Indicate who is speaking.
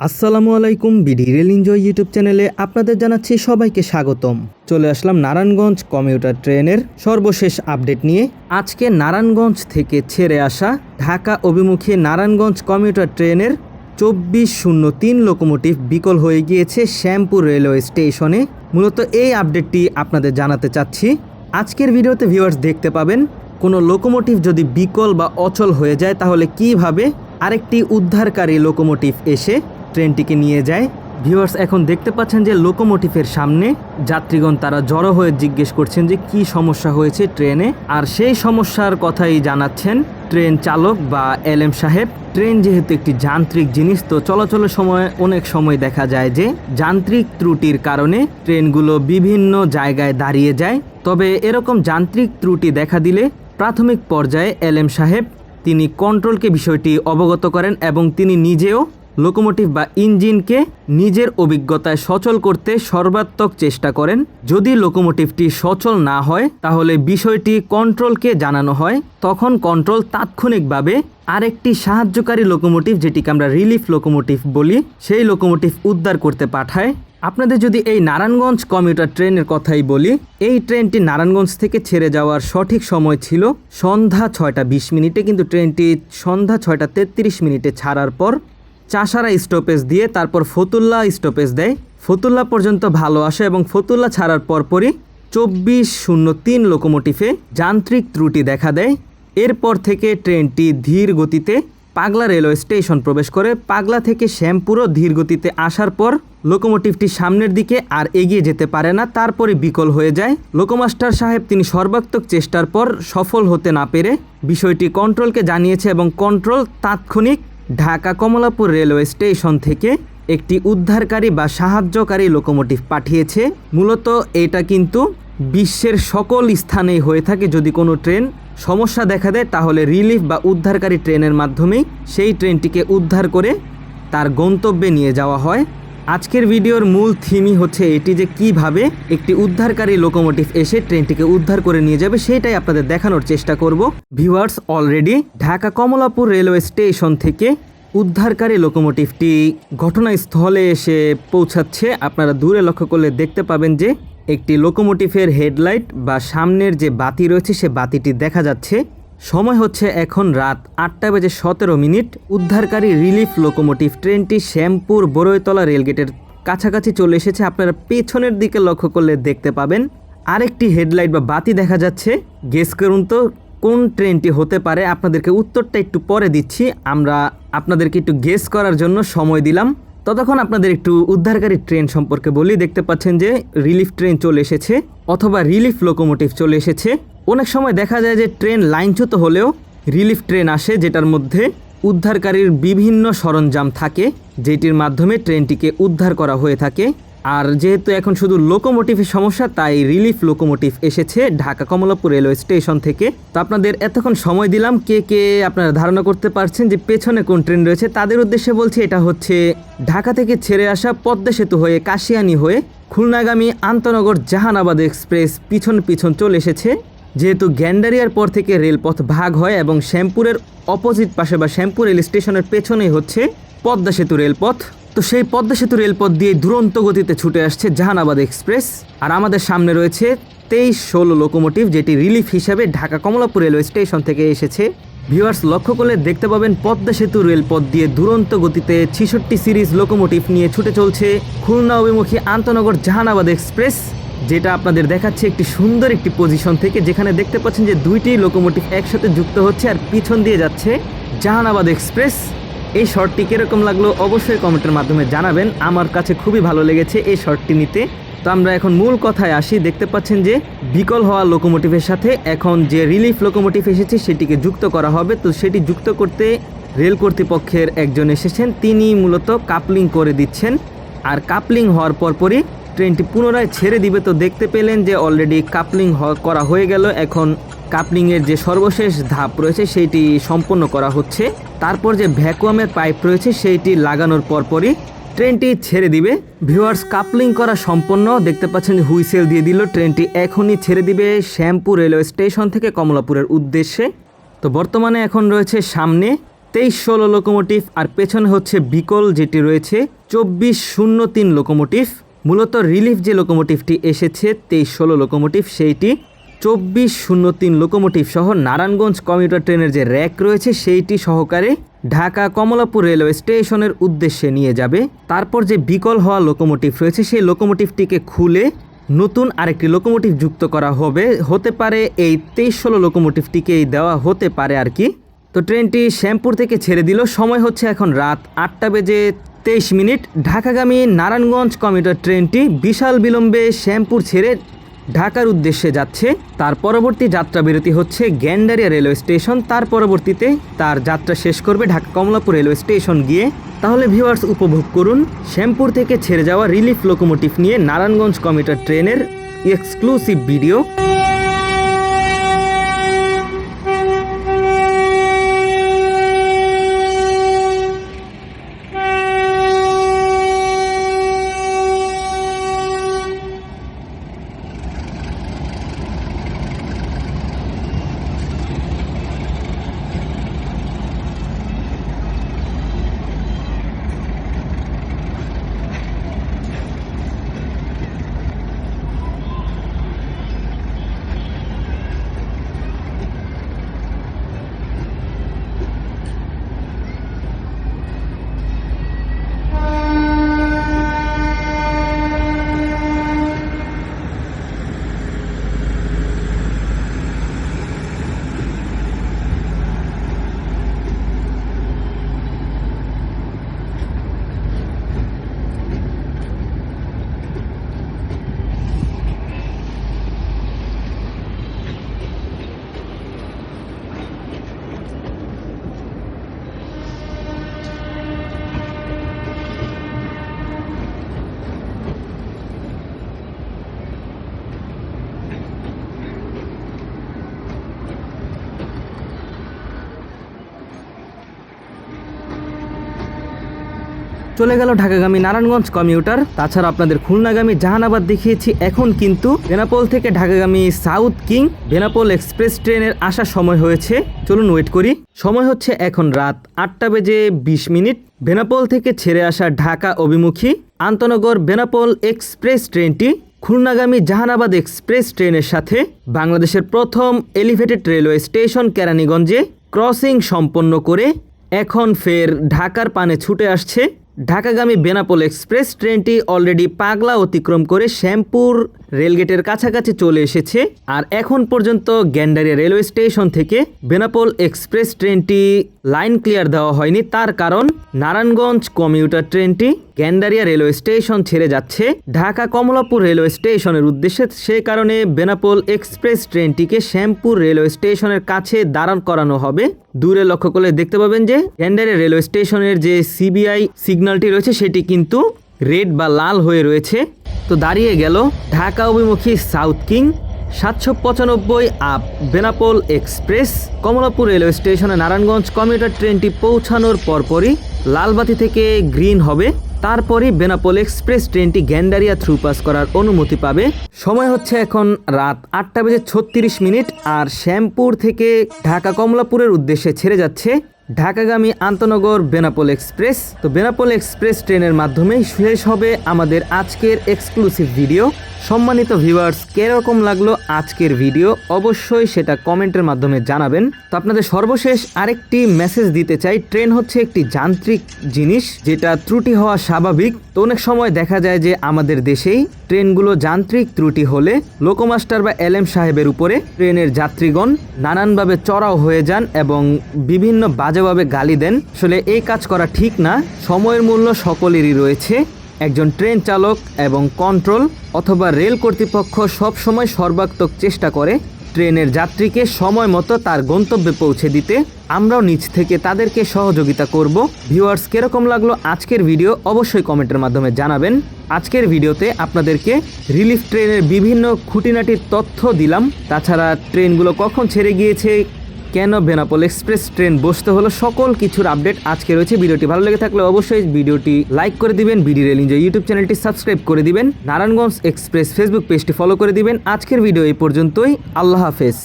Speaker 1: আসসালামু আলাইকুম BD rail enjoy YouTube চ্যানেলে আপনাদের জানাচ্ছি সবাইকে স্বাগতম। চলে আসলাম নারায়ণগঞ্জ কমিউটার ট্রেনের সর্বশেষ আপডেট নিয়ে। আজকে নারায়ণগঞ্জ থেকে ছেড়ে আসা ঢাকা অভিমুখী নারায়ণগঞ্জ কমিউটার ট্রেনের চব্বিশ শূন্য তিন লোকোমোটিভ বিকল হয়ে গিয়েছে শ্যামপুর রেলওয়ে স্টেশনে। মূলত এই আপডেটটি আপনাদের জানাতে চাচ্ছি। আজকের ভিডিওতে ভিউয়ার্স দেখতে পাবেন, কোনো লোকোমোটিভ যদি বিকল বা অচল হয়ে যায় তাহলে কীভাবে আরেকটি উদ্ধারকারী লোকোমোটিভ এসে ট্রেনটিকে নিয়ে যায়। ভিউয়ার্স, এখন দেখতে পাচ্ছেন যে লোকোমোটিভের সামনে যাত্রীগণ তারা জড়ো হয়ে জিজ্ঞেস করছেন যে কি সমস্যা হয়েছে ট্রেনে? আর সেই সমস্যার কথাই জানাচ্ছেন ট্রেন চালক বা এল এম সাহেব। ট্রেন যেহেতু একটি যান্ত্রিক জিনিস, তো চলাচলের সময় অনেক সময় দেখা যায় যে যান্ত্রিক ত্রুটির কারণে ট্রেনগুলো বিভিন্ন জায়গায় দাঁড়িয়ে যায়। তবে এরকম যান্ত্রিক ত্রুটি দেখা দিলে প্রাথমিক পর্যায়ে এল এম সাহেব তিনি কন্ট্রোলকে বিষয়টি অবগত করেন এবং তিনি নিজেও লোকোমোটিভ বা ইঞ্জিনকে নিজের অভিজ্ঞতায় সচল করতে সর্বাত্মক চেষ্টা করেন। যদি লোকোমোটিভটি সচল না হয়, তাহলে বিষয়টি কন্ট্রোলকে জানানো হয়। তখন কন্ট্রোল তাৎক্ষণিকভাবে আরেকটি সাহায্যকারী লোকোমোটিভ, যেটিকে আমরা রিলিফ লোকোমোটিভ বলি, সেই লোকোমোটিভ উদ্ধার করতে পাঠায়। আপনাদের যদি এই নারায়ণগঞ্জ কমিউটার ট্রেনের কথাই বলি, এই ট্রেনটি নারায়ণগঞ্জ থেকে ছেড়ে যাওয়ার সঠিক সময় ছিল সন্ধ্যা ছয়টা বিশ মিনিটে, কিন্তু ট্রেনটি সন্ধ্যা ছয়টা তেত্রিশ মিনিটে ছাড়ার পর চাষারা স্টপেজ দিয়ে তারপর ফতুল্লা স্টপেজ দেয়। ফতুল্লা পর্যন্ত ভালো আসে এবং ফতুল্লা ছাড়ার পরপরই চব্বিশ শূন্য তিন লোকোমোটিভে যান্ত্রিক ত্রুটি দেখা দেয়। এরপর থেকে ট্রেনটি ধীর গতিতে পাগলা রেলওয়ে স্টেশন প্রবেশ করে। পাগলা থেকে শ্যামপুরও ধীর গতিতে আসার পর লোকোমোটিভটি সামনের দিকে আর এগিয়ে যেতে পারে না তারপরে বিকল হয়ে যায়। লোকোমাস্টার সাহেব তিনি সর্বাত্মক চেষ্টার পর সফল হতে না পেরে বিষয়টি কন্ট্রোলকে জানিয়েছে এবং কন্ট্রোল তাৎক্ষণিক ঢাকা কমলাপুর রেলওয়ে স্টেশন থেকে একটি উদ্ধারকারী বা সাহায্যকারী লোকোমোটিভ পাঠিয়েছে। মূলত এটা কিন্তু বিশ্বের সকল স্থানেই হয়ে থাকে। যদি কোনো ট্রেন সমস্যা দেখা দেয়, তাহলে রিলিফ বা উদ্ধারকারী ট্রেনের মাধ্যমেই সেই ট্রেনটিকে উদ্ধার করে তার গন্তব্যে নিয়ে যাওয়া হয়। আজকের ভিডিওর মূল থিমই হচ্ছে এটি যে কীভাবে একটি উদ্ধারকারী লোকোমোটিভ এসে ট্রেনটিকে উদ্ধার করে নিয়ে যাবে, সেটাই আপনাদের দেখানোর চেষ্টা করব। Viewers already Dhaka Kamalapur railway station থেকে উদ্ধারকারী লোকোমোটিভটি ঘটনাস্থলে এসে পৌঁছাচ্ছে। আপনারা দূরে লক্ষ্য করলে দেখতে পাবেন যে একটি লোকোমোটিভের হেডলাইট বা সামনের যে বাতি রয়েছে, সে বাতিটি দেখা যাচ্ছে। সময় হচ্ছে এখন রাত আটটা বেজে সতেরো মিনিট। উদ্ধারকারী রিলিফ লোকোমোটিভ ট্রেনটি শ্যামপুর বড়ইতলা রেলগেটের কাছাকাছি চলে এসেছে। আপনারা পেছনের দিকে লক্ষ্য করলে দেখতে পাবেন। আরেকটি হেডলাইট বা বাতি দেখা যাচ্ছে। গেস করুন তো, কোন ট্রেনটি হতে পারে? আপনাদেরকে উত্তরটা একটু পরে দিচ্ছি। আমরা আপনাদেরকে একটু গেস করার জন্য সময় দিলাম। ততক্ষণ আপনাদের একটু উদ্ধারকারী ট্রেন সম্পর্কে বলি, দেখতে পাচ্ছেন যে রিলিফ ট্রেন চলে এসেছে অথবা রিলিফ লোকোমোটিভ চলে এসেছে। অনেক সময় দেখা যায় যে ট্রেন লাইনচ্যুত হলেও রিলিফ ট্রেন আসে, যেটার মধ্যে উদ্ধারকারীর বিভিন্ন সরঞ্জাম থাকে, যেটির মাধ্যমে ট্রেনটিকে উদ্ধার করা হয়ে থাকে। আর যেহেতু এখন শুধু লোকোমোটিভের সমস্যা, তাই রিলিফ লোকোমোটিভ এসেছে ঢাকা কমলাপুর রেলওয়ে স্টেশন থেকে। তো আপনাদের এতক্ষণ সময় দিলাম, কে কে আপনারা ধারণা করতে পারছেন যে পেছনে কোন ট্রেন রয়েছে, তাদের উদ্দেশ্যে বলছি এটা হচ্ছে ঢাকা থেকে ছেড়ে আসা পদ্মা সেতু হয়ে কাশিয়ানি হয়ে খুলনাগামী আন্তনগর জাহানাবাদ এক্সপ্রেস পিছন পিছন চলে এসেছে। যেহেতু গ্যান্ডারিয়ার পর থেকে রেলপথ ভাগ হয় এবং শ্যামপুরের অপোজিট পাশে বা শ্যামপুর রেল স্টেশনের পেছনেই হচ্ছে পদ্মা সেতু রেলপথ। তো সেই পদ্মা সেতু রেলপথ দিয়ে দুরন্ত গতিতে ছুটে আসছে জাহানাবাদ এক্সপ্রেস। আর আমাদের সামনে রয়েছে তেইশ ষোলো লোকোমোটিভ যেটি রিলিফ হিসাবে ঢাকা কমলাপুর রেলওয়ে স্টেশন থেকে এসেছে। ভিউয়ার্স লক্ষ্য করলে দেখতে পাবেন পদ্মা সেতু রেলপথ দিয়ে দুরন্ত গতিতে ছিষট্টি সিরিজ লোকোমোটিভ নিয়ে ছুটে চলছে খুলনা অভিমুখী আন্তনগর জাহানাবাদ এক্সপ্রেস, যেটা আপনাদের দেখাচ্ছে একটি সুন্দর একটি পজিশন থেকে, যেখানে দেখতে পাচ্ছেন যে দুইটি লোকোমোটিভ একসাথে যুক্ত হচ্ছে আর পিছন দিয়ে যাচ্ছে জাহানাবাদ এক্সপ্রেস। এই শর্টটি কীরকম লাগল অবশ্যই কমেন্টের মাধ্যমে জানাবেন। আমার কাছে খুবই ভালো লেগেছে এই শর্টটি নিতে। তো আমরা এখন মূল কথায় আসি। দেখতে পাচ্ছেন যে বিকল হওয়া লোকোমোটিভের সাথে এখন যে রিলিফ লোকোমোটিভ এসেছে সেটিকে যুক্ত করা হবে। তো সেটি যুক্ত করতে রেল কর্তৃপক্ষের একজন এসেছেন। তিনি মূলত কাপলিং করে দিচ্ছেন। আর কাপলিং হওয়ার পরপরই ট্রেনটি পুনরায় ছেড়ে দিবে। তো দেখতে পেলেন যে অলরেডি কাপলিং করা হয়ে গেল। এখন কাপলিংয়ের যে সর্বশেষ ধাপ রয়েছে সেইটি সম্পন্ন করা হচ্ছে। তারপর যে ভ্যাকুয়ামের পাইপ রয়েছে সেইটি লাগানোর পরপরই ট্রেনটি ছেড়ে দিবে। ভিউয়ার্স, কাপলিং করা সম্পন্ন। দেখতে পাচ্ছেন হুইসেল দিয়ে দিল ট্রেনটি। এখনই ছেড়ে দিবে শ্যামপুর রেলওয়ে স্টেশন থেকে কমলাপুরের উদ্দেশ্যে। তো বর্তমানে এখন রয়েছে সামনে তেইশ ষোলো লোকোমোটিভ আর পেছনে হচ্ছে বিকল যেটি রয়েছে চব্বিশ শূন্য তিন লোকোমোটিভ। মূলত রিলিফ যে লোকোমোটিভটি এসেছে, তেইশ ষোলো লোকোমোটিভ সেইটি চব্বিশ শূন্য তিন লোকোমোটিভ সহ নারায়ণগঞ্জ কমিউটার ট্রেনের যে র্যাক রয়েছে, সেইটি সহকারে ঢাকা কমলাপুর রেলওয়ে স্টেশনের উদ্দেশ্যে নিয়ে যাবে। তারপর যে বিকল হওয়া লোকোমোটিভ রয়েছে, সেই লোকোমোটিভটিকে খুলে নতুন আরেকটি লোকোমোটিভ যুক্ত করা হবে। হতে পারে এই তেইশ ষোলো লোকোমোটিভটিকেই দেওয়া হতে পারে আর কি। তো ট্রেনটি শ্যামপুর থেকে ছেড়ে দিল। সময় হচ্ছে এখন রাত আটটা বেজে তেইশ মিনিট। ঢাকাগামী নারায়ণগঞ্জ কমিউটার ট্রেনটি বিশাল বিলম্বে শ্যামপুর ছেড়ে ঢাকার উদ্দেশ্যে যাচ্ছে, তার পরবর্তী যাত্রা বিরতি হচ্ছে গ্যান্ডারিয়া রেলওয়ে স্টেশন, তার পরবর্তীতে তার যাত্রা শেষ করবে ঢাকা কমলাপুর রেলওয়ে স্টেশন গিয়ে। তাহলে ভিউয়ার্স, উপভোগ করুন শ্যামপুর থেকে ছেড়ে যাওয়া রিলিফ লোকোমোটিভ নিয়ে নারায়ণগঞ্জ কমিউটার ট্রেনের এক্সক্লুসিভ ভিডিও। চলে গেল ঢাকাগামী নারায়ণগঞ্জ কমিউটার। তাছাড়া আপনাদের খুলনাগামী জাহানাবাদ দেখিয়েছি, এখন কিন্তু বেনাপোল থেকে ঢাকাগামী সাউথ কিং বেনাপোল এক্সপ্রেস ট্রেনের আসার সময় হয়েছে। চলুন ওয়েট করি। সময় হচ্ছে এখন রাত আটটা বেজে বিশ মিনিট। বেনাপোল থেকে ছেড়ে আসা ঢাকা অভিমুখী আন্তনগর বেনাপোল এক্সপ্রেস ট্রেনটি খুলনাগামী জাহানাবাদ এক্সপ্রেস ট্রেনের সাথে বাংলাদেশের প্রথম এলিভেটেড রেলওয়ে স্টেশন কেরানীগঞ্জে ক্রসিং সম্পন্ন করে এখন ফের ঢাকার পানে ছুটে আসছে ঢাকাগামী বেনাপোল এক্সপ্রেস ট্রেনটি অলরেডি পাগলা অতিক্রম করে শ্যামপুর রেলগেটের কাছাকাছি চলে এসেছে আর এখন পর্যন্ত গ্যান্ডারিয়া রেলওয়ে স্টেশন থেকে বেনাপোল এক্সপ্রেস ট্রেনটি লাইন ক্লিয়ার দেওয়া হয়নি। তার কারণ নারায়ণগঞ্জ কমিউটার ট্রেনটি গ্যান্ডারিয়া রেলওয়ে স্টেশন ছেড়ে যাচ্ছে। ঢাকা কমলাপুর রেলওয়ে স্টেশনের উদ্দেশ্যে সে কারণে বেনাপোল এক্সপ্রেস ট্রেনটিকে শ্যামপুর রেলওয়ে স্টেশনের কাছে দাঁড়ান করানো হবে। দূরে লক্ষ্য করলে দেখতে পাবেন যে গ্যান্ডারিয়া রেলওয়ে স্টেশনের যে সিবিআই সিগন্যালটি রয়েছে সেটি কিন্তু রেড বা লাল হয়ে রয়েছে। তো দাঁড়িয়ে গেল ঢাকা অভিমুখী সাউথ কিং, সাতশো পঁচানব্বই up Benapole Express, Kamalapur railway স্টেশনে নারায়ণগঞ্জ কমিউটার ট্রেনটি পৌঁছানোর পরপরই লালবাতি থেকে গ্রিন হবে। তারপরই বেনাপোল এক্সপ্রেস ট্রেনটি গ্যান্ডারিয়া থ্রু পাস করার অনুমতি পাবে। সময় হচ্ছে এখন রাত আটটা বেজে ছত্রিশ মিনিট আর শ্যামপুর থেকে ঢাকা কমলাপুরের উদ্দেশ্যে ছেড়ে যাচ্ছে ঢাকাগামী আন্তনগর বেনাপোল এক্সপ্রেস। তো বেনাপোল এক্সপ্রেস ট্রেনের মাধ্যমেই শেষ হবে আমাদের আজকের এক্সক্লুসিভ ভিডিও। সম্মানিত ভিউয়ার্স, কীরকম লাগল আজকের ভিডিও? অবশ্যই সেটা কমেন্টের মাধ্যমে জানাবেন। তো আপনাদের সর্বশেষ আরেকটি মেসেজ দিতে চাই। ট্রেন হচ্ছে একটি যান্ত্রিক জিনিস, যেটা ত্রুটি হওয়া স্বাভাবিক। তো অনেক সময় দেখা যায় যে আমাদের দেশেই ট্রেনগুলো যান্ত্রিক ত্রুটি হলে লোকোমাস্টার বা এলএম সাহেবের উপরে ট্রেনের যাত্রীগণ নানানভাবে চড়াও হয়ে যান এবং বিভিন্ন বাজেভাবে গালি দেন। আসলে এই কাজ করা ঠিক না। সময়ের মূল্য সকলেরই রয়েছে। একজন ট্রেন চালক এবং কন্ট্রোল অথবা রেল কর্তৃপক্ষ সবসময় সর্বাত্মক চেষ্টা করে ট্রেনের যাত্রীকে সময় মতো তার গন্তব্যে পৌঁছে দিতে। আমরাও নিচ থেকে তাদেরকে সহযোগিতা করব। ভিউয়ার্স, কীরকম লাগল আজকের ভিডিও অবশ্যই কমেন্টের মাধ্যমে জানাবেন। আজকের ভিডিওতে আপনাদেরকে রিলিফ ট্রেনের বিভিন্ন খুঁটিনাটির তথ্য দিলাম। তাছাড়া ট্রেনগুলো কখন ছেড়ে গিয়েছে কেন বেনাপোল এক্সপ্রেস ট্রেন বসতে হলো? সকল কিছুর আপডেট আজকে রয়েছে। ভিডিওটি ভালো লেগে থাকলে অবশ্যই ভিডিওটি লাইক করে দিবেন বিডি রেল ইঞ্জয় ইউটিউব চ্যানেলটি সাবস্ক্রাইব করে দিবেন, নারায়ণগঞ্জ এক্সপ্রেস ফেসবুক পেজটি ফলো করে দিবেন। আজকের ভিডিও এই পর্যন্তই। আল্লাহ হাফেজ।